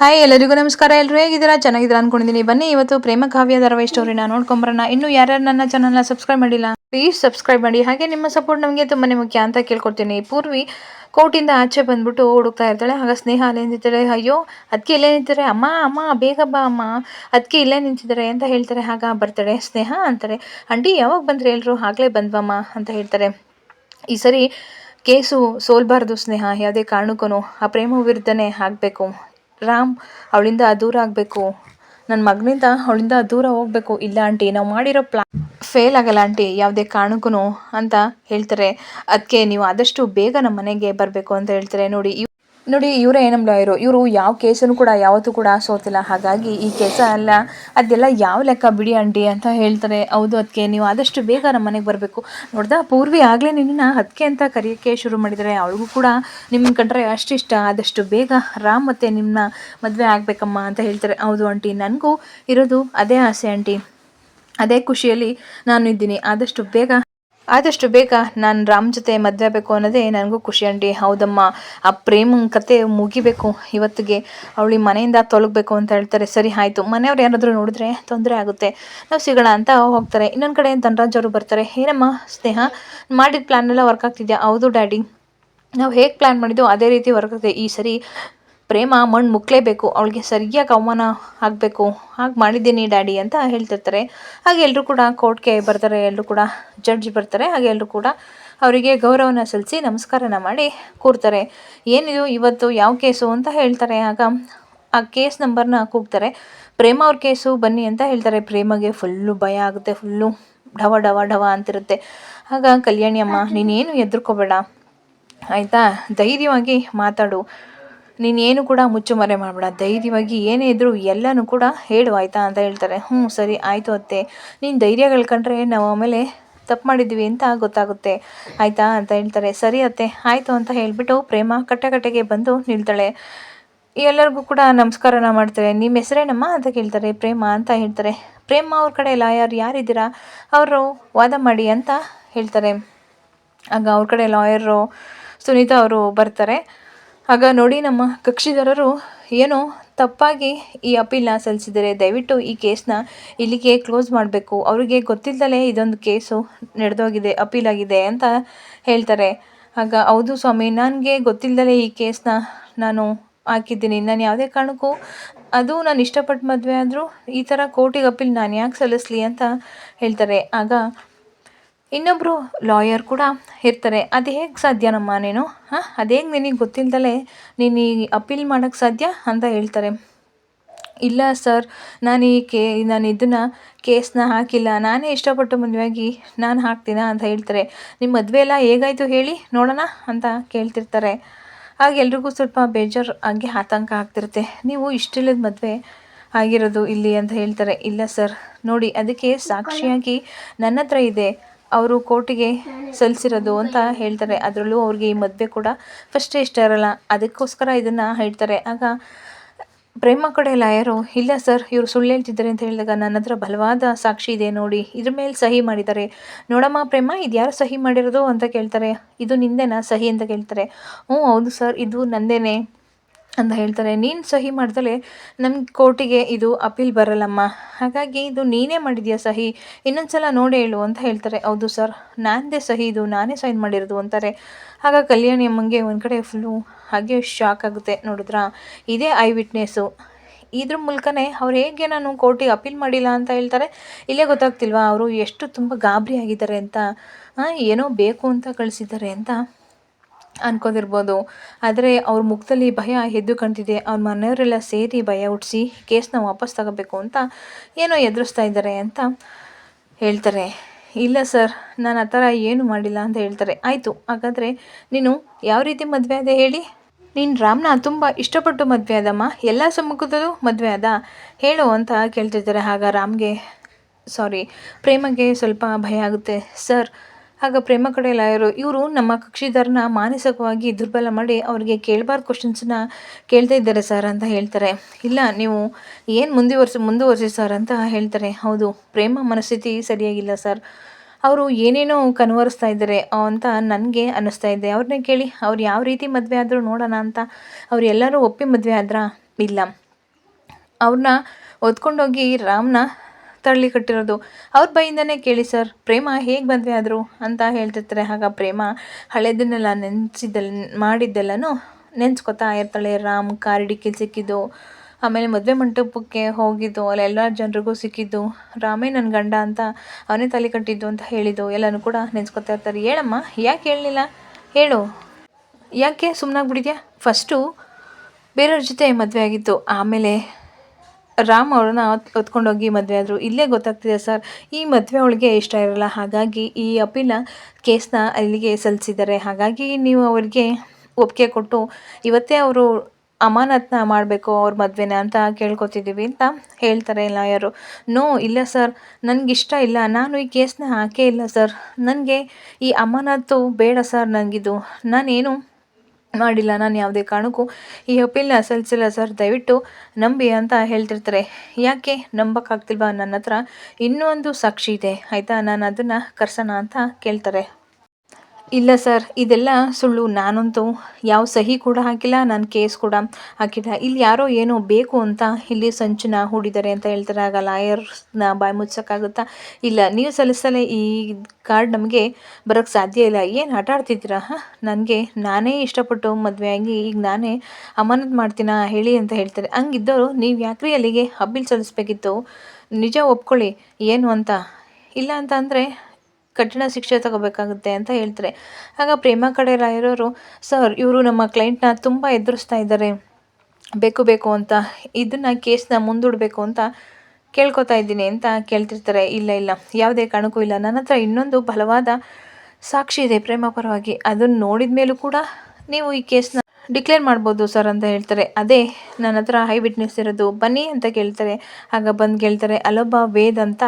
Hi ಎಲ್ಲರಿಗೂ ನಮಸ್ಕಾರ. ಎಲ್ಲರೂ ಹೇಗಿದ್ದೀರಾ? ಚೆನ್ನಾಗಿದ್ದೀರಾ ಅನ್ಕೊಂಡಿದ್ದೀನಿ. ಬನ್ನಿ, ಇವತ್ತು ಪ್ರೇಮ ಕಾವ್ಯ ಧಾರಾವಾಹಿ ಸ್ಟೋರಿನ ನೋಡ್ಕೊಂಬರೋಣ. ಇನ್ನು ಯಾರ್ಯಾರು ನನ್ನ ಚಾನಲ್ನ ಸಬ್ಸ್ಕ್ರೈಬ್ ಮಾಡಿಲ್ಲ ಪ್ಲೀಸ್ ಸಬ್ಸ್ಕ್ರೈಬ್ ಮಾಡಿ. ಹಾಗೆ ನಿಮ್ಮ ಸಪೋರ್ಟ್ ನಮಗೆ ತುಂಬಾ ಮುಖ್ಯ ಅಂತ ಕೇಳ್ಕೊಡ್ತೀನಿ. ಪೂರ್ವಿ ಕೋರ್ಟಿಂದ ಆಚೆ ಬಂದ್ಬಿಟ್ಟು ಹುಡುಕ್ತಾ ಇರ್ತಾಳೆ. ಆಗ ಸ್ನೇಹ ಅಲ್ಲೇ ನಿಂತಿದ್ದಾಳೆ ಅಯ್ಯೋ ಅದಕ್ಕೆ ಇಲ್ಲೇ ನಿಂತಿದ್ದಾರೆ ಅಮ್ಮ ಅಮ್ಮ, ಬೇಗ ಬಾ ಅಮ್ಮ. ಅದಕ್ಕೆ ಇಲ್ಲೇ ನಿಂತಿದ್ದಾರೆ ಅಂತ ಹೇಳ್ತಾರೆ. ಆಗ ಬರ್ತಾಳೆ. ಸ್ನೇಹ ಅಂತಾರೆ. ಆಂಟಿ, ಯಾವಾಗ ಬಂದರೆ ಎಲ್ಲರೂ ಆಗಲೇ ಬಂದ್ವಮ್ಮ ಅಂತ ಹೇಳ್ತಾರೆ. ಈ ಸರಿ ಕೇಸು ಸೋಲ್ಬಾರ್ದು ಸ್ನೇಹ. ಯಾವುದೇ ಕಾರಣಕ್ಕೂ ಆ ಪ್ರೇಮ ವಿರುದ್ಧನೇ ಆಗಬೇಕು. ರಾಮ್, ಅವಳಿಂದ ದೂರ ಆಗಬೇಕು. ನನ್ನ ಮಗನಿಂದ ಅವಳಿಂದ ದೂರ ಹೋಗಬೇಕು. ಇಲ್ಲ ಆಂಟಿ, ನಾವು ಮಾಡಿರೋ ಪ್ಲಾನ್ ಫೇಲ್ ಆಗಲ್ಲ ಆಂಟಿ, ಯಾವುದೇ ಕಾರಣಕ್ಕೂ ಅಂತ ಹೇಳ್ತಾರೆ. ಅದಕ್ಕೆ ನೀವು ಆದಷ್ಟು ಬೇಗ ನಮ್ಮ ಮನೆಗೆ ಬರಬೇಕು ಅಂತ ಹೇಳ್ತಾರೆ. ನೋಡಿ ನೋಡಿ, ಇವರೇ ನಮ್ಮ ಲಾಯರು ಇವರು ಯಾವ ಕೇಸನ್ನು ಕೂಡ ಯಾವತ್ತೂ ಕೂಡ ಸೋತಿಲ್ಲ. ಹಾಗಾಗಿ ಈ ಕೇಸ ಅಲ್ಲ ಅದೆಲ್ಲ ಯಾವ ಲೆಕ್ಕ ಬಿಡಿ ಅಂಟಿ ಅಂತ ಹೇಳ್ತಾರೆ. ಹೌದು ಅದಕ್ಕೆ ನೀವು ಆದಷ್ಟು ಬೇಗ ನಮ್ಮ ಮನೆಗೆ ಬರಬೇಕು. ನೋಡ್ದಾ, ಪೂರ್ವಿ ಆಗಲೇ ನಿನ್ನ ಅದಕ್ಕೆ ಅಂತ ಕರೆಯೋಕ್ಕೆ ಶುರು ಮಾಡಿದರೆ ಅವಳಿಗೂ ಕೂಡ ನಿಮ್ಮ ಕಂಡ್ರೆ ಅಷ್ಟಿಷ್ಟ ಆದಷ್ಟು ಬೇಗ ರಾಮ್ ಮತ್ತು ನಿಮ್ಮ ಮದುವೆ ಆಗಬೇಕಮ್ಮ ಅಂತ ಹೇಳ್ತಾರೆ. ಹೌದು ಆಂಟಿ, ನನಗೂ ಇರೋದು ಅದೇ ಆಸೆ ಆಂಟಿ. ಅದೇ ಖುಷಿಯಲ್ಲಿ ನಾನು ಇದ್ದೀನಿ. ಆದಷ್ಟು ಬೇಗ ಆದಷ್ಟು ಬೇಗ ನಾನು ರಾಮ್ ಜೊತೆ ಮದುವೆ ಆಗಬೇಕು ಅನ್ನೋದೇ ನನಗೂ ಖುಷಿ ಅಂಡಿ ಹೌದಮ್ಮ, ಆ ಪ್ರೇಮ ಕತೆ ಮುಗಿಬೇಕು. ಇವತ್ತಿಗೆ ಅವಳಿ ಮನೆಯಿಂದ ತೊಲಗಬೇಕು ಅಂತ ಹೇಳ್ತಾರೆ. ಸರಿ, ಆಯಿತು. ಮನೆಯವ್ರು ಏನಾದರೂ ನೋಡಿದ್ರೆ ತೊಂದರೆ ಆಗುತ್ತೆ. ನಾವು ಸಿಗೋಣ ಅಂತ ಹೋಗ್ತಾರೆ. ಇನ್ನೊಂದು ಕಡೆ ಧನರಾಜ್ ಅವರು ಬರ್ತಾರೆ. ಏನಮ್ಮ ಸ್ನೇಹ, ಮಾಡಿದ ಪ್ಲ್ಯಾನ್ ಎಲ್ಲ ವರ್ಕ್ ಆಗ್ತಿದ್ಯಾ? ಹೌದು, ಡ್ಯಾಡಿ. ನಾವು ಹೇಗೆ ಪ್ಲ್ಯಾನ್ ಮಾಡಿದ್ದೋ ಅದೇ ರೀತಿ ವರ್ಕ್ ಆಗ್ತದೆ ಈ ಸರಿ ಪ್ರೇಮ, ಮಣ್ಣು ಮುಕ್ಕಲೇಬೇಕು ಅವಳಿಗೆ ಸರಿಯಾಗಿ ಅವಮಾನ ಆಗಬೇಕು. ಹಾಗೆ ಮಾಡಿದ್ದೀನಿ ಡ್ಯಾಡಿ ಅಂತ ಹೇಳ್ತಿರ್ತಾರೆ. ಹಾಗೆ ಎಲ್ಲರೂ ಕೂಡ ಕೋರ್ಟ್ಗೆ ಬರ್ತಾರೆ ಎಲ್ಲರೂ ಕೂಡ ಜಡ್ಜ್ ಬರ್ತಾರೆ. ಹಾಗೆ ಎಲ್ಲರೂ ಕೂಡ ಅವರಿಗೆ ಗೌರವನ ಸಲ್ಲಿಸಿ ನಮಸ್ಕಾರನ ಮಾಡಿ ಕೂರ್ತಾರೆ. ಏನಿದು, ಇವತ್ತು ಯಾವ ಕೇಸು ಅಂತ ಹೇಳ್ತಾರೆ. ಆಗ ಆ ಕೇಸ್ ನಂಬರ್ನ ಕೂಗ್ತಾರೆ. ಪ್ರೇಮ ಅವ್ರ ಕೇಸು, ಬನ್ನಿ ಅಂತ ಹೇಳ್ತಾರೆ. ಪ್ರೇಮಗೆ ಫುಲ್ಲು ಭಯ ಆಗುತ್ತೆ, ಫುಲ್ಲು ಢವ ಢವ ಢವ ಅಂತಿರುತ್ತೆ. ಆಗ, ಕಲ್ಯಾಣಿ ಅಮ್ಮ, ನೀನೇನು ಹೆದರ್ಕೋಬೇಡ ಆಯಿತಾ? ಧೈರ್ಯವಾಗಿ ಮಾತಾಡು. ನೀನೇನು ಕೂಡ ಮುಚ್ಚುಮರೆ ಮಾಡಬೇಡ. ಧೈರ್ಯವಾಗಿ ಏನೇ ಇದ್ದರೂ ಎಲ್ಲನೂ ಕೂಡ ಹೇಳು ಆಯಿತಾ ಅಂತ ಹೇಳ್ತಾರೆ. ಹ್ಞೂ ಸರಿ, ಆಯಿತು ಅತ್ತೆ. ನೀನು ಧೈರ್ಯ ಕಳ್ಕೊಂಡ್ರೆ ನಾವು ಆಮೇಲೆ ತಪ್ಪು ಮಾಡಿದ್ವಿ ಅಂತ ಗೊತ್ತಾಗುತ್ತೆ. ಆಯಿತಾ ಅಂತ ಹೇಳ್ತಾರೆ. ಸರಿ ಅತ್ತೆ, ಆಯಿತು ಅಂತ ಹೇಳಿಬಿಟ್ಟು ಪ್ರೇಮ ಕಟ್ಟೆ ಕಟ್ಟೆಗೆ ಬಂದು ನಿಲ್ತಾಳೆ. ಎಲ್ಲರಿಗೂ ಕೂಡ ನಮಸ್ಕಾರನ ಮಾಡ್ತಾರೆ. ನಿಮ್ಮ ಹೆಸರೇನಮ್ಮ? ಅಂತ ಕೇಳ್ತಾರೆ. ಪ್ರೇಮ ಅಂತ ಹೇಳ್ತಾರೆ. ಪ್ರೇಮ ಅವ್ರ ಕಡೆ ಲಾಯರ್ ಯಾರಿದ್ದೀರಾ? ಅವರು ವಾದ ಮಾಡಿ ಅಂತ ಹೇಳ್ತಾರೆ. ಆಗ ಅವ್ರ ಕಡೆ ಲಾಯರು ಸುನೀತಾ ಅವರು ಬರ್ತಾರೆ. ಆಗ ನೋಡಿ ನಮ್ಮ ಕಕ್ಷಿದಾರರು, ಏನೋ ತಪ್ಪಾಗಿ ಈ ಅಪೀಲನ್ನ ಸಲ್ಲಿಸಿದರೆ ದಯವಿಟ್ಟು ಈ ಕೇಸ್ನ ಇಲ್ಲಿಗೆ ಕ್ಲೋಸ್ ಮಾಡಬೇಕು. ಅವರಿಗೆ ಗೊತ್ತಿಲ್ಲದಲೇ ಇದೊಂದು ಕೇಸು ನಡೆದೋಗಿದೆ ಅಪೀಲಾಗಿದೆ ಅಂತ ಹೇಳ್ತಾರೆ. ಆಗ ಹೌದು ಸ್ವಾಮಿ, ನನಗೆ ಗೊತ್ತಿಲ್ಲದಲೇ ಈ ಕೇಸ್ನ ನಾನು ಹಾಕಿದ್ದೀನಿ. ನಾನು ಯಾವುದೇ ಕಾರಣಕ್ಕೂ ಅದು ನಾನು ಇಷ್ಟಪಟ್ಟು ಮದುವೆ ಆದರೂ ಈ ಥರ ಕೋರ್ಟಿಗೆ ಅಪೀಲ್ ನಾನು ಯಾಕೆ ಸಲ್ಲಿಸ್ಲಿ? ಅಂತ ಹೇಳ್ತಾರೆ. ಆಗ ಇನ್ನೊಬ್ಬರು ಲಾಯರ್ ಕೂಡ ಇರ್ತಾರೆ. ಅದು ಹೇಗೆ ಸಾಧ್ಯನಮ್ಮ ನೀನು ಹಾಂ? ಅದು ಹೇಗೆ ನಿನಗೆ ಗೊತ್ತಿಲ್ದಲೇ ನೀನು ಈ ಅಪೀಲ್ ಮಾಡೋಕ್ಕೆ ಸಾಧ್ಯ ಅಂತ ಹೇಳ್ತಾರೆ. ಇಲ್ಲ ಸರ್, ನಾನು ಈ ಕೇ, ನಾನು ಇದನ್ನು ಕೇಸ್ನ ಹಾಕಿಲ್ಲ. ನಾನೇ ಇಷ್ಟಪಟ್ಟು ಮದುವೆಯಾಗಿ ನಾನು ಹಾಕ್ತೀನ ಅಂತ ಹೇಳ್ತಾರೆ. ನಿಮ್ಮ ಮದುವೆ ಎಲ್ಲ ಹೇಗಾಯಿತು ಹೇಳಿ ನೋಡೋಣ ಅಂತ ಕೇಳ್ತಿರ್ತಾರೆ. ಆಗ ಎಲ್ರಿಗೂ ಸ್ವಲ್ಪ ಬೇಜಾರು ಹಾಗೆ ಆತಂಕ ಆಗ್ತಿರುತ್ತೆ. ನೀವು ಇಷ್ಟಿಲ್ಲದ ಮದುವೆ ಆಗಿರೋದು ಇಲ್ಲಿ ಅಂತ ಹೇಳ್ತಾರೆ. ಇಲ್ಲ ಸರ್, ನೋಡಿ, ಅದಕ್ಕೆ ಸಾಕ್ಷಿಯಾಗಿ ನನ್ನ ಹತ್ರ ಇದೆ. ಅವರು ಕೋರ್ಟಿಗೆ ಸಲ್ಲಿಸಿರೋದು ಅಂತ ಹೇಳ್ತಾರೆ. ಅದರಲ್ಲೂ ಅವ್ರಿಗೆ ಈ ಮದುವೆ ಕೂಡ ಫಸ್ಟೇ ಇಷ್ಟ ಇರಲ್ಲ. ಅದಕ್ಕೋಸ್ಕರ ಇದನ್ನು ಹೇಳ್ತಾರೆ. ಆಗ ಪ್ರೇಮ ಕಡೆ ಲಾಯರು, ಇಲ್ಲ ಸರ್ ಇವರು ಸುಳ್ಳು ಹೇಳ್ತಿದ್ದಾರೆ ಅಂತ ಹೇಳಿದಾಗ ನನ್ನ ಹತ್ರ ಬಲವಾದ ಸಾಕ್ಷಿ ಇದೆ ನೋಡಿ. ಇದ್ರ ಮೇಲೆ ಸಹಿ ಮಾಡಿದ್ದಾರೆ. ನೋಡಮ್ಮ ಪ್ರೇಮ ಇದು ಯಾರು ಸಹಿ ಮಾಡಿರೋದು ಅಂತ ಕೇಳ್ತಾರೆ. ಇದು ನಿಂದೇನಾ ಸಹಿ ಅಂತ ಕೇಳ್ತಾರೆ. ಹ್ಞೂ, ಹೌದು ಸರ್ ಇದು ನಂದೇನೆ. ಅಂತ ಹೇಳ್ತಾರೆ. ನೀನು ಸಹಿ ಮಾಡ್ದಲೇ ನಮ್ಮ ಕೋರ್ಟಿಗೆ ಇದು ಅಪೀಲ್ ಬರಲ್ಲಮ್ಮ. ಹಾಗಾಗಿ ಇದು ನೀನೇ ಮಾಡಿದ್ಯಾ ಸಹಿ? ಇನ್ನೊಂದು ಸಲ ನೋಡಿ ಹೇಳು ಅಂತ ಹೇಳ್ತಾರೆ. ಹೌದು ಸರ್, ನಾನದೇ ಸಹಿ. ಇದು ನಾನೇ ಸೈನ್ ಮಾಡಿರೋದು ಅಂತಾರೆ. ಆಗ ಕಲ್ಯಾಣಿ ಅಮ್ಮಂಗೆ ಒಂದು ಕಡೆ ಫುಲ್ಲು ಹಾಗೆ ಶಾಕ್ ಆಗುತ್ತೆ. ನೋಡಿದ್ರಾ? ಇದೇ ಐ ವಿಟ್ನೆಸ್ಸು ಇದ್ರ ಮೂಲಕನೇ ಅವ್ರು ಹೇಗೆ ನಾನು ಕೋರ್ಟಿಗೆ ಅಪೀಲ್ ಮಾಡಿಲ್ಲ ಅಂತ ಹೇಳ್ತಾರೆ? ಇಲ್ಲೇ ಗೊತ್ತಾಗ್ತಿಲ್ವಾ? ಅವರು ಎಷ್ಟು ತುಂಬ ಗಾಬರಿ ಆಗಿದ್ದಾರೆ ಅಂತ. ಏನೋ ಬೇಕು ಅಂತ ಕಳಿಸಿದ್ದಾರೆ ಅಂತ. ಅನ್ಕೋದಿರ್ಬೋದು ಆದರೆ ಅವ್ರ ಮುಖದಲ್ಲಿ ಭಯ ಎದ್ದು ಕಾಣ್ತಿದೆ. ಅವ್ರ ಮನೆಯವರೆಲ್ಲ ಸೇರಿ ಭಯ ಹುಟ್ಟಿಸಿ ಕೇಸ್ನ ವಾಪಸ್ ತಗೋಬೇಕು ಅಂತ ಏನೋ ಎದುರಿಸ್ತಾ ಇದ್ದಾರೆ ಅಂತ ಹೇಳ್ತಾರೆ. ಇಲ್ಲ ಸರ್, ನಾನು ಆ ಥರ ಏನು ಮಾಡಿಲ್ಲ ಅಂತ ಹೇಳ್ತಾರೆ. ಆಯಿತು, ಹಾಗಾದರೆ ನೀನು ಯಾವ ರೀತಿ ಮದುವೆ ಆದ ಹೇಳಿ? ನೀನು ರಾಮ್ನ ತುಂಬ ಇಷ್ಟಪಟ್ಟು ಮದುವೆ ಆದಮ್ಮ. ಎಲ್ಲ ಸಮ್ಮುಖದಲ್ಲೂ ಮದುವೆ ಆದ. ಹೇಳು ಅಂತ ಕೇಳ್ತಿದ್ದಾರೆ. ಆಗ ರಾಮ್ಗೆ, ಸಾರಿ, ಪ್ರೇಮಗೆ ಸ್ವಲ್ಪ ಭಯ ಆಗುತ್ತೆ ಸರ್. ಆಗ ಪ್ರೇಮ ಕಡೆ ಲಾಯರು, ಇವರು ನಮ್ಮ ಕಕ್ಷಿದಾರನ ಮಾನಸಿಕವಾಗಿ ದುರ್ಬಲ ಮಾಡಿ ಅವರಿಗೆ ಕೇಳಬಾರ್ದು ಕ್ವಶನ್ಸನ್ನ ಕೇಳ್ತಾ ಇದ್ದಾರೆ ಸರ್ ಅಂತ ಹೇಳ್ತಾರೆ. ಇಲ್ಲ, ನೀವು ಏನು ಮುಂದುವರ್ಸಿ, ಮುಂದುವರಿಸಿ ಸರ್ ಅಂತ ಹೇಳ್ತಾರೆ. ಹೌದು, ಪ್ರೇಮ ಮನಸ್ಥಿತಿ ಸರಿಯಾಗಿಲ್ಲ ಸರ್ ಅವರು ಏನೇನೋ ಕನ್ವರ್ಸ್ತಾ ಇದ್ದಾರೆ ಅಂತ ನನಗೆ ಅನ್ನಿಸ್ತಾ ಇದೆ. ಅವ್ರನ್ನೇ ಕೇಳಿ, ಅವ್ರು ಯಾವ ರೀತಿ ಮದುವೆ ಆದರೂ ನೋಡೋಣ ಅಂತ ಅವ್ರು ಎಲ್ಲರೂ ಒಪ್ಪಿ ಮದುವೆ ಆದ್ರಾ? ಇಲ್ಲ. ಅವ್ರನ್ನ ಹೊತ್ಕೊಂಡೋಗಿ ರಾಮ್ನ ತಳ್ಳಿ ಕಟ್ಟಿರೋದು. ಅವ್ರ ಬೈಯಿಂದನೇ ಕೇಳಿ, ಸರ್, ಪ್ರೇಮ ಹೇಗೆ ಮದುವೆ ಆದರು? ಅಂತ ಹೇಳ್ತಿರ್ತಾರೆ. ಆಗ ಪ್ರೇಮ ಹಳೆದನ್ನೆಲ್ಲ ನೆನೆಸಿದ್ದೆಲ್ಲ ಮಾಡಿದ್ದೆಲ್ಲನೂ ನೆನೆಸ್ಕೊತಾ ಇರ್ತಾಳೆ. ರಾಮ್ ಕಾರಿಡಿಕ್ಕೆ ಸಿಕ್ಕಿದ್ದು, ಆಮೇಲೆ ಮದುವೆ ಮಂಟಪಕ್ಕೆ ಹೋಗಿದ್ದು, ಅಲ್ಲಿ ಎಲ್ಲ ಜನರಿಗೂ ಸಿಕ್ಕಿದ್ದು. ರಾಮೇ ನನ್ನ ಗಂಡ ಅಂತ ಅವನೇ ತಲೆ ಕಟ್ಟಿದ್ದು ಅಂತ ಹೇಳಿದ್ದು. ಎಲ್ಲನೂ ಕೂಡ ನೆನೆಸ್ಕೊತಾ ಇರ್ತಾರೆ. ಹೇಳಮ್ಮ, ಯಾಕೆ ಹೇಳಲಿಲ್ಲ? ಹೇಳು. ಯಾಕೆ ಸುಮ್ಮನಾಗ್ಬಿಟ್ಟಿದ್ಯಾ ಫಸ್ಟು ಬೇರೆಯವ್ರ ಜೊತೆ ಮದುವೆ ಆಗಿತ್ತು. ಆಮೇಲೆ ರಾಮ್ ಅವ್ರನ್ನ ಹೊತ್ಕೊಂಡೋಗಿ ಮದುವೆ ಆದರು. ಇಲ್ಲೇ ಗೊತ್ತಾಗ್ತಿದೆ ಸರ್. ಈ ಮದುವೆ ಅವಳಿಗೆ ಇಷ್ಟ ಇರಲ್ಲ. ಹಾಗಾಗಿ ಈ ಅಪೀಲ ಕೇಸ್ನ ಅಲ್ಲಿಗೆ ಸಲ್ಲಿಸಿದ್ದಾರೆ. ಹಾಗಾಗಿ ನೀವು ಅವರಿಗೆ ಒಪ್ಪಿಗೆ ಕೊಟ್ಟು ಇವತ್ತೇ ಅವರು ಅಮಾನತನ್ನ ಮಾಡಬೇಕು ಅವ್ರ ಮದುವೆನ ಅಂತ ಕೇಳ್ಕೊತಿದ್ದೀವಿ ಅಂತ ಹೇಳ್ತಾರೆ ಲಾಯರು. ನೋ, ಇಲ್ಲ ಸರ್. ನನಗಿಷ್ಟ ಇಲ್ಲ. ನಾನು ಈ ಕೇಸ್ನ ಹಾಕೇ ಇಲ್ಲ ಸರ್. ನನಗೆ ಈ ಅಮಾನತು ಬೇಡ ಸರ್ ನನಗಿದು ನಾನೇನು ಮಾಡಿಲ್ಲ ನಾನು ಯಾವುದೇ ಕಾರಣಕ್ಕೂ ಈ ಅಪೀಲ್ನ ಸಲ್ಲಿಸಿಲ್ಲ ಸರ್. ದಯವಿಟ್ಟು ನಂಬಿ ಅಂತ ಹೇಳ್ತಿರ್ತಾರೆ. ಯಾಕೆ ನಂಬಕ್ಕಾಗ್ತಿಲ್ವಾ? ನನ್ನ ಹತ್ರ ಇನ್ನೂ ಒಂದು ಸಾಕ್ಷಿ ಇದೆ. ಆಯಿತಾ? ನಾನು ಅದನ್ನು ಕರ್ಸೋಣ ಅಂತ ಕೇಳ್ತಾರೆ. ಇಲ್ಲ ಸರ್, ಇದೆಲ್ಲ ಸುಳ್ಳು. ನಾನಂತೂ ಯಾವ ಸಹಿ ಕೂಡ ಹಾಕಿಲ್ಲ, ನಾನು ಕೇಸ್ ಕೂಡ ಹಾಕಿಲ್ಲ. ಇಲ್ಲಿ ಯಾರೋ ಏನೋ ಬೇಕು ಅಂತ ಇಲ್ಲಿ ಸಂಚನ ಹೂಡಿದ್ದಾರೆ ಅಂತ ಹೇಳ್ತಾರೆ. ಆಗ ಲಾಯರ್ಸ್ನ ಬಾಯಿ ಮುಚ್ಚೋಕ್ಕಾಗುತ್ತಾ ಇಲ್ಲ, ನೀವು ಸಲ್ಲಿಸಲೇ ಈ ಕಾರ್ಡ್ ನಮಗೆ ಬರೋಕ್ಕೆ ಸಾಧ್ಯ ಇಲ್ಲ. ಏನು ಆಟ ಆಡ್ತಿದ್ದೀರಾ? ಹಾಂ, ನನಗೆ ನಾನೇ ಇಷ್ಟಪಟ್ಟು ಮದುವೆಯಾಗಿ ಈಗ ನಾನೇ ಅಮಾನತ್ ಮಾಡ್ತೀನ ಹೇಳಿ ಅಂತ ಹೇಳ್ತಾರೆ. ಹಂಗಿದ್ದವರು ನೀವು ಯಾಕ್ರಿ ಅಲ್ಲಿಗೆ ಹಬ್ಬಿಲ್ ಸಲ್ಲಿಸ್ಬೇಕಿತ್ತು? ನಿಜ ಒಪ್ಕೊಳ್ಳಿ. ಏನು ಅಂತ? ಇಲ್ಲ ಅಂತ ಅಂದರೆ ಕಠಿಣ ಶಿಕ್ಷೆ ತಗೋಬೇಕಾಗುತ್ತೆ ಅಂತ ಹೇಳ್ತಾರೆ. ಆಗ ಪ್ರೇಮ ಕಡೆ ರಾಯರವರು, ಸರ್, ಇವರು ನಮ್ಮ ಕ್ಲೈಂಟ್ನ ತುಂಬ ಎದುರಿಸ್ತಾ ಇದ್ದಾರೆ. ಬೇಕು ಬೇಕು ಅಂತ. ಇದನ್ನು ಕೇಸ್ನ ಮುಂದೂಡಬೇಕು ಅಂತ ಕೇಳ್ಕೊತಾ ಇದ್ದೀನಿ ಅಂತ ಕೇಳ್ತಿರ್ತಾರೆ. ಇಲ್ಲ ಇಲ್ಲ. ಯಾವುದೇ ಕಾರಣಕ್ಕೂ ಇಲ್ಲ. ನನ್ನ ಹತ್ರ ಇನ್ನೊಂದು ಬಲವಾದ ಸಾಕ್ಷಿ ಇದೆ ಪ್ರೇಮ ಪರವಾಗಿ. ಅದನ್ನು ನೋಡಿದ ಮೇಲೂ ಕೂಡ ನೀವು ಈ ಕೇಸ್ನ ಡಿಕ್ಲೇರ್ ಮಾಡ್ಬೋದು ಸರ್ ಅಂತ ಹೇಳ್ತಾರೆ. ಅದೇ ನನ್ನ ಹತ್ರ ಹೈ ವಿಟ್ನೆಸ್ ಇರೋದು, ಬನ್ನಿ ಅಂತ ಕೇಳ್ತಾರೆ. ಆಗ ಬಂದು ಕೇಳ್ತಾರೆ ಅಲ್ಲೊಬ್ಬ ವೇದ್ ಅಂತ.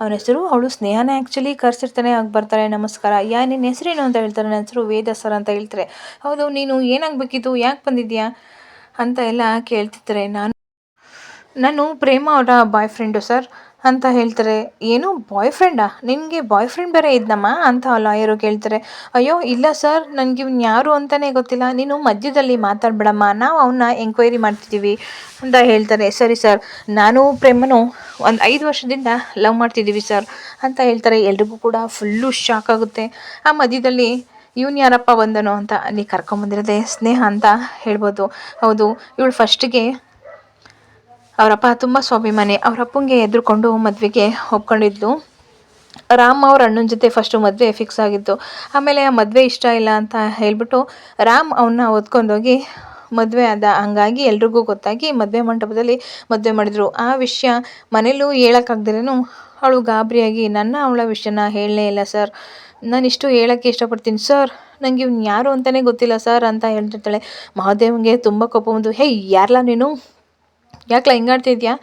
ಅವನ ಹೆಸರು, ಅವಳು ಸ್ನೇಹನ ಆ್ಯಕ್ಚುಲಿ ಕರೆಸಿರ್ತಾನೆ ಆಗ ಬರ್ತಾರೆ, ನಮಸ್ಕಾರ. ಯಾ ನಿನ್ನ ಹೆಸರೇನು ಅಂತ ಹೇಳ್ತಾರೆ, ನನ್ನ ಹೆಸರು ವೇದ ಸರ್ ಅಂತ ಹೇಳ್ತಾರೆ. ಹೌದು, ನೀನು ಏನಾಗಬೇಕಿತ್ತು? ಯಾಕೆ ಬಂದಿದ್ಯಾ ಅಂತ ಎಲ್ಲ ಕೇಳ್ತಿರ್ತಾರೆ. ನಾನು ನಾನು ಪ್ರೇಮ ಅವರ ಬಾಯ್ ಫ್ರೆಂಡು ಸರ್ ಅಂತ ಹೇಳ್ತಾರೆ, ಏನು ಬಾಯ್ ಫ್ರೆಂಡಾ ನಿನಗೆ ಬಾಯ್ ಫ್ರೆಂಡ್ ಬೇರೆ ಇದ್ನಮ್ಮ? ಅಂತ ಲಾಯರು ಕೇಳ್ತಾರೆ, ಅಯ್ಯೋ, ಇಲ್ಲ ಸರ್ ನನಗೆ ಇವ್ನು ಯಾರು ಅಂತಲೇ ಗೊತ್ತಿಲ್ಲ. ನೀನು ಮಧ್ಯದಲ್ಲಿ ಮಾತಾಡಬೇಡಮ್ಮ. ನಾವು ಅವನ್ನ ಎಂಕ್ವೈರಿ ಮಾಡ್ತಿದ್ದೀವಿ ಅಂತ ಹೇಳ್ತಾರೆ. ಸರಿ ಸರ್ ನಾನು ಪ್ರೇಮನು ಒಂದು ಐದು ವರ್ಷದಿಂದ ಲವ್ ಮಾಡ್ತಿದ್ದೀವಿ ಸರ್ ಅಂತ ಹೇಳ್ತಾರೆ. ಎಲ್ರಿಗೂ ಕೂಡ ಫುಲ್ಲು ಶಾಕ್ ಆಗುತ್ತೆ. ಆ ಮಧ್ಯದಲ್ಲಿ ಇವನು ಯಾರಪ್ಪ ಬಂದನು? ಅಂತ ಅಲ್ಲಿ ಕರ್ಕೊಂಬಂದಿರೋದೇ ಸ್ನೇಹ ಅಂತ ಹೇಳ್ಬೋದು. ಹೌದು, ಇವಳು ಫಸ್ಟಿಗೆ ಅವರಪ್ಪ ತುಂಬ ಸ್ವಾಭಿಮಾನಿ. ಅವರಪ್ಪಂಗೆ ಎದುರುಕೊಂಡು ಮದುವೆಗೆ ಒಪ್ಕೊಂಡಿದ್ಲು. ರಾಮ್ ಅವ್ರ ಅಣ್ಣನ ಜೊತೆ ಫಸ್ಟು ಮದುವೆ ಫಿಕ್ಸ್ ಆಗಿತ್ತು. ಆಮೇಲೆ ಆ ಮದುವೆ ಇಷ್ಟ ಇಲ್ಲ ಅಂತ ಹೇಳ್ಬಿಟ್ಟು ರಾಮ್ ಅವನ್ನ ಓದ್ಕೊಂಡೋಗಿ ಮದುವೆ ಆದ ಹಂಗಾಗಿ ಎಲ್ರಿಗೂ ಗೊತ್ತಾಗಿ ಮದುವೆ ಮಂಟಪದಲ್ಲಿ ಮದುವೆ ಮಾಡಿದ್ರು. ಆ ವಿಷಯ ಮನೇಲೂ ಹೇಳೋಕ್ಕಾಗ್ದಿರೇನು ಅವಳು ಗಾಬರಿಯಾಗಿ, ನನ್ನ ಅವಳ ವಿಷಯನ ಹೇಳಲೇ ಇಲ್ಲ ಸರ್. ನಾನು ಇಷ್ಟು ಹೇಳೋಕ್ಕೆ ಇಷ್ಟಪಡ್ತೀನಿ ಸರ್. ನನಗೆ ಇವ್ನು ಯಾರು ಅಂತಲೇ ಗೊತ್ತಿಲ್ಲ ಸರ್ ಅಂತ ಹೇಳ್ತಿರ್ತಾಳೆ. ಮಹಾದೇವನಿಗೆ ತುಂಬ ಕೋಪ ಬಂದು ಹೇ ಯಾರಲ್ಲ ನೀನು? ಯಾಕಲ ಹಿಂಗಾಡ್ತಿದ್ಯಾ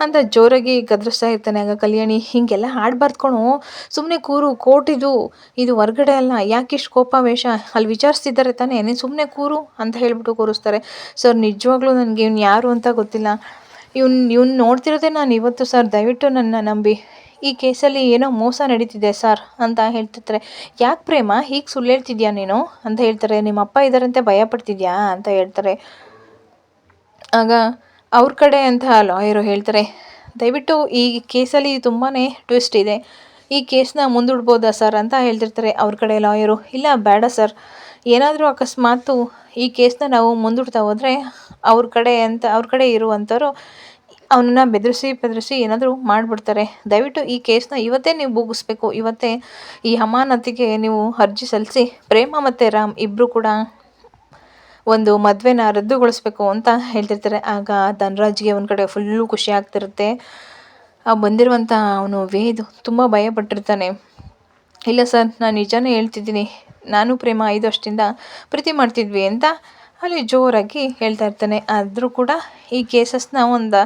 ಅಂತ ಜೋರಾಗಿ ಗದರಿಸ್ತಾ ಇರ್ತಾನೆ ಆಗ ಕಲ್ಯಾಣಿ. ಹೀಗೆಲ್ಲ ಹಾಡ್ಬಾರ್ದು ಕಣೋ ಸುಮ್ಮನೆ ಕೂರು ಕೋರ್ಟಿದು ಇದು ಹೊರ್ಗಡೆ ಅಲ್ಲ, ಯಾಕೆ ಇಷ್ಟು ಕೋಪ ವೇಷ ಅಲ್ಲಿ ವಿಚಾರಿಸ್ತಿದ್ದಾರೆ ತಾನೇ, ನೀನು ಸುಮ್ಮನೆ ಕೂರು ಅಂತ ಹೇಳಿಬಿಟ್ಟು ಕೂರಿಸ್ತಾರೆ. ಸರ್, ನಿಜವಾಗ್ಲೂ ನನಗೆ ಇವ್ನು ಯಾರು ಅಂತ ಗೊತ್ತಿಲ್ಲ. ಇವ್ನು ಇವ್ನು ನೋಡ್ತಿರೋದೇ ನಾನು ಇವತ್ತು, ಸರ್. ದಯವಿಟ್ಟು ನನ್ನ ನಂಬಿ. ಈ ಕೇಸಲ್ಲಿ ಏನೋ ಮೋಸ ನಡೀತಿದೆ, ಸರ್, ಅಂತ ಹೇಳ್ತಿರ್ತಾರೆ. ಯಾಕೆ ಪ್ರೇಮ? ಹೀಗೆ ಸುಳ್ಳು ಹೇಳ್ತಿದ್ಯಾ ನೀನು? ಅಂತ ಹೇಳ್ತಾರೆ. ನಿಮ್ಮ ಅಪ್ಪ ಇದ್ದಾರಂತೆ ಭಯ ಪಡ್ತಿದ್ಯಾ ಅಂತ ಹೇಳ್ತಾರೆ. ಆಗ ಅವ್ರ ಕಡೆ ಅಂತ ಲಾಯರು ಹೇಳ್ತಾರೆ. ದಯವಿಟ್ಟು ಈ ಕೇಸಲ್ಲಿ ತುಂಬಾ ಟ್ವಿಸ್ಟ್ ಇದೆ. ಈ ಕೇಸನ್ನ ಮುಂದೂಡ್ಬೋದಾ ಸರ್ ಅಂತ ಹೇಳ್ತಿರ್ತಾರೆ ಅವ್ರ ಕಡೆ ಲಾಯರು. ಇಲ್ಲ, ಬೇಡ ಸರ್. ಏನಾದರೂ ಅಕಸ್ಮಾತು ಈ ಕೇಸನ್ನ ನಾವು ಮುಂದೂಡ್ತಾ ಹೋದರೆ ಅವ್ರ ಕಡೆ ಅಂತ, ಅವ್ರ ಕಡೆ ಇರುವಂಥವ್ರು ಅವನನ್ನು ಬೆದರಿಸಿ ಬೆದರಿಸಿ ಏನಾದರೂ ಮಾಡಿಬಿಡ್ತಾರೆ. ದಯವಿಟ್ಟು ಈ ಕೇಸನ್ನ ಇವತ್ತೇ ನೀವು ಮುಗಿಸ್ಬೇಕು ಇವತ್ತೇ ಈ ಅಮಾನತಿಗೆ ನೀವು ಅರ್ಜಿ ಸಲ್ಲಿಸಿ, ಪ್ರೇಮ ಮತ್ತು ರಾಮ್ ಇಬ್ಬರು ಕೂಡ ಒಂದು ಮದುವೆನ ರದ್ದುಗೊಳಿಸ್ಬೇಕು ಅಂತ ಹೇಳ್ತಿರ್ತಾರೆ. ಆಗ ಧನರಾಜ್ಗೆ ಒಂದು ಕಡೆ ಫುಲ್ಲು ಖುಷಿ ಆಗ್ತಿರುತ್ತೆ. ಆ ಬಂದಿರುವಂಥ ಅವನು ವೇದ್ ತುಂಬ ಭಯಪಟ್ಟಿರ್ತಾನೆ. ಇಲ್ಲ ಸರ್, ನಾನು ನಿಜಾನೇ ಹೇಳ್ತಿದ್ದೀನಿ. ನಾನು ಪ್ರೇಮ ಐದು ವರ್ಷದಿಂದ ಪ್ರೀತಿ ಮಾಡ್ತಿದ್ವಿ ಅಂತ ಅಲ್ಲಿ ಜೋರಾಗಿ ಹೇಳ್ತಾ ಇರ್ತಾನೆ. ಆದರೂ ಕೂಡ ಈ ಕೇಸಸ್ನ ಒಂದು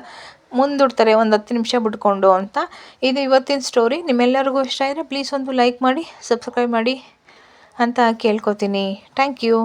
ಮುಂದೂಡ್ತಾರೆ, ಒಂದು ಹತ್ತು ನಿಮಿಷ ಬಿಟ್ಕೊಂಡು ಅಂತ. ಇದು ಇವತ್ತಿನ ಸ್ಟೋರಿ ನಿಮ್ಮೆಲ್ಲರಿಗೂ ಇಷ್ಟ ಆದರೆ ಪ್ಲೀಸ್ ಒಂದು ಲೈಕ್ ಮಾಡಿ ಸಬ್ಸ್ಕ್ರೈಬ್ ಮಾಡಿ ಅಂತ ಕೇಳ್ಕೊತೀನಿ. Thank you